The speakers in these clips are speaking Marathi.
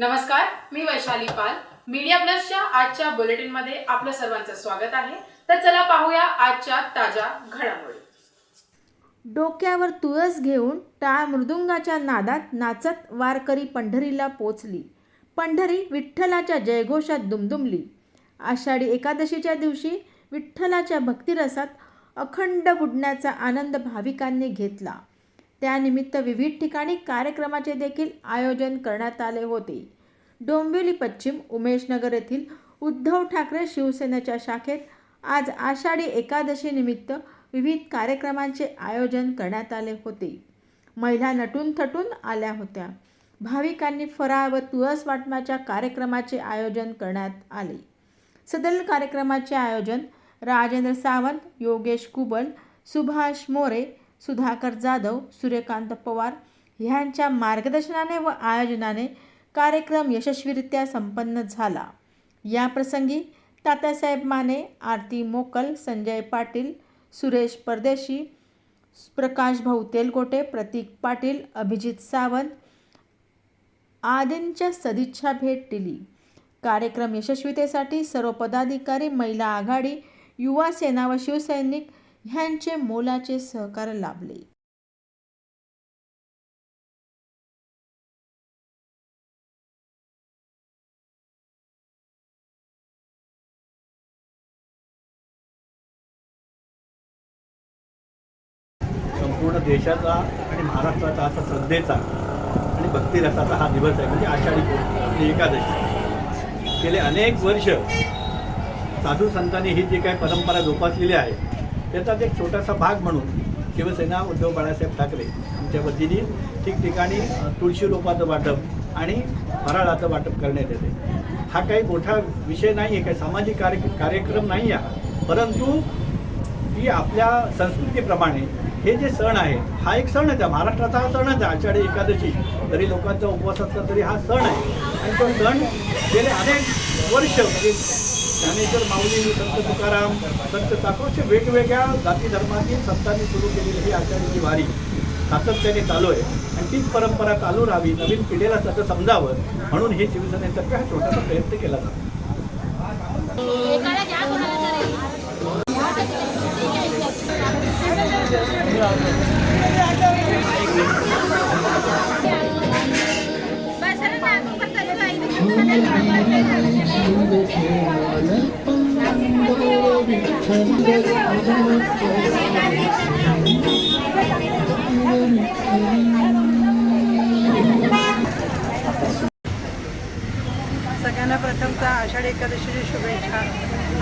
नमस्कार मी वैशाली पाल. मीडिया प्लसच्या आजच्या बुलेटिनमध्ये आपलं सर्वांचं स्वागत आहे. तर चला पाहूया आजच्या ताज्या घडामोडी. डोक्यावर तुळस घेऊन टाळ मृदुंगाच्या नादात नाचत वारकरी पंढरीला पोचली. पंढरी विठ्ठलाच्या जयघोषात दुमदुमली. आषाढी एकादशीच्या दिवशी विठ्ठलाच्या भक्तिरसात अखंड बुडण्याचा आनंद भाविकांनी घेतला. त्यानिमित्त विविध ठिकाणी कार्यक्रमाचे देखील आयोजन करण्यात आले होते. डोंबिवली पश्चिम उमेशनगर येथील उद्धव ठाकरे शिवसेनेच्या शाखेत आज आषाढी एकादशीनिमित्त विविध कार्यक्रमांचे आयोजन करण्यात आले होते. महिला नटून थटून आल्या होत्या. भाविकांनी फराळ व तुळस वाटण्याच्या कार्यक्रमाचे आयोजन करण्यात आले. सदर कार्यक्रमाचे आयोजन राजेंद्र सावंत योगेश कुबल सुभाष मोरे सुधाकर जाधव सूर्यकांत पवार ह्यांच्या मार्गदर्शनाने व आयोजनाने कार्यक्रम यशस्वीरित्या संपन्न झाला. या प्रसंगी तात्यासाहेब माने आरती मोकल संजय पाटील सुरेश परदेशी प्रकाश भाऊ तेलकोटे प्रतीक पाटील अभिजित सावंत आदींच्या सदिच्छा भेट दिली. कार्यक्रम यशस्वीतेसाठी सर्व पदाधिकारी महिला आघाडी युवा सेना व शिवसैनिक ह्यांचे मोलाचे सहकार्य लाभले. संपूर्ण देशाचा आणि महाराष्ट्राचा असा श्रद्धेचा आणि भक्तिरसाचा हा दिवस आहे. म्हणजे आषाढी आपली एकादशी. गेले अनेक वर्ष साधू संतांनी ही जी काही परंपरा जोपासलेली आहे त्याचाच एक छोटासा भाग म्हणून शिवसेना उद्धव बाळासाहेब ठाकरे आमच्या वतीने ठिकठिकाणी तुळशी रोपाचं वाटप आणि फराळाचं वाटप करण्यात येते. हा काही मोठा विषय नाही आहे काही सामाजिक कार्य कार्यक्रम नाही आहे. परंतु की आपल्या संस्कृतीप्रमाणे हे जे सण आहे हा एक सणच आहे महाराष्ट्राचा हा सणच आहे आषाढी एकादशी जरी लोकांचा उपवास असला तरी हा सण आहे. आणि तो सण गेले अनेक वर्ष म्हणजे ज्ञानेश्वर माऊली संत तुकाराम संत चाकोरचे वेगवेगळ्या जाती धर्मातील संतांनी सुरू केलेली ही आषाढीची वारी सातत्याने चालू आहे. आणि तीच परंपरा चालू राहावी नवीन पिढीला सगळं समजावं म्हणून हे शिवसेनेतर्फे हा छोटासा प्रयत्न केला जातो. सगळ्यांना प्रथमतः आषाढी एकादशीची शुभेच्छा.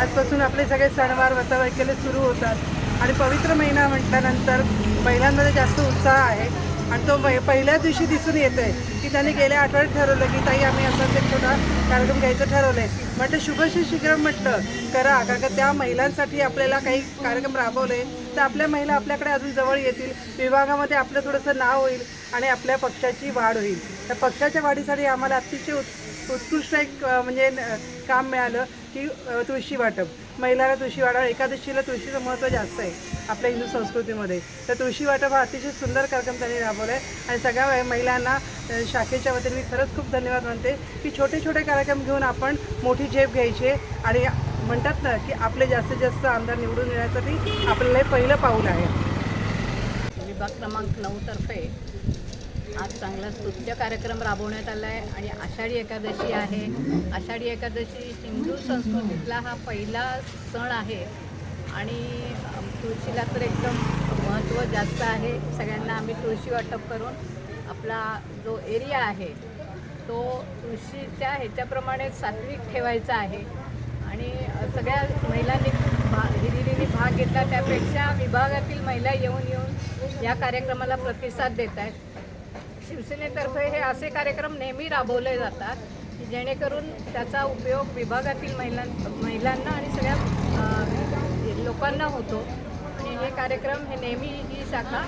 आजपासून आपले सगळे सणवार व्रतवैकल्य सुरू होतात. आणि पवित्र महिना म्हटल्यानंतर महिलांमध्ये जास्त उत्साह आहे. आणि तो मै- पहिल्याच दिवशी दिसून येतोय की त्यांनी गेल्या आठवड्यात ठरवलं की ताई आम्ही असं ते थोडा कार्यक्रम घ्यायचं ठरवलंय. म्हटलं शुभश्री शिबिर म्हटलं करा कारण का त्या महिलांसाठी आपल्याला काही कार्यक्रम राबवले तर आपल्या महिला आपल्याकडे अजून जवळ येतील विभागामध्ये आपलं थोडंसं नाव होईल आणि आपल्या पक्षाची वाढ होईल. त्या पक्षाच्या वाढीसाठी आम्हाला अतिशय उत् उत्कृष्ट एक म्हणजे काम मिळालं की तुळशी वाटप. महिलाला तुळशी वाटप एकादशीला तुळशीचं महत्त्व जास्त आहे आपल्या हिंदू संस्कृतीमध्ये. तर तुळशी वाटप हा अतिशय सुंदर कार्यक्रम त्यांनी राबवला आहे आणि सगळ्या महिलांना शाखेच्या वतीने मी खरंच खूप धन्यवाद म्हणते की छोटे छोटे कार्यक्रम घेऊन आपण मोठी झेप घ्यायची आणि म्हणतात ना की आपले जास्तीत जास्त आमदार निवडून येण्यासाठी आपल्याला हे पहिलं पाऊल आहे. विभाग क्रमांक नऊतर्फे आज चांगला स्तुत्य कार्यक्रम राबवण्यात आला आहे आणि आषाढी एकादशी आहे. आषाढी एकादशी हिंदू संस्कृतीतला हा पहिला सण आहे. आणि तुळशीला तर एकदम महत्त्व जास्त आहे. सगळ्यांना आम्ही तुळशी वाटप करून आपला जो एरिया आहे तो तुळशीच्या ह्याच्याप्रमाणे सात्विक ठेवायचा आहे. आणि सगळ्या महिलांनी भा हिरिरीने भाग घेतला. त्यापेक्षा विभागातील महिला येऊन येऊन या कार्यक्रमाला प्रतिसाद देत आहेत शिवसेनेतर्फे हे असे कार्यक्रम नेहमी राबवले जातात की जेणेकरून त्याचा उपयोग विभागातील महिलां महिलांना आणि सगळ्या लोकांना होतो. आणि हे कार्यक्रम हे नेहमी ही शाखा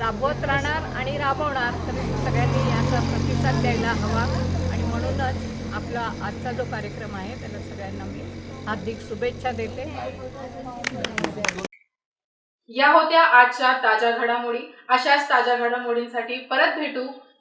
राबवत राहणार आणि राबवणार तर सगळ्यांनी याचा प्रतिसाद द्यायला हवा. आणि म्हणूनच आपला आजचा जो कार्यक्रम आहे त्याला सगळ्यांना मी हार्दिक शुभेच्छा देते. या होत्या आजच्या ताज्या घडामोडी. अशाच ताज्या घडामोडींसाठी परत भेटू.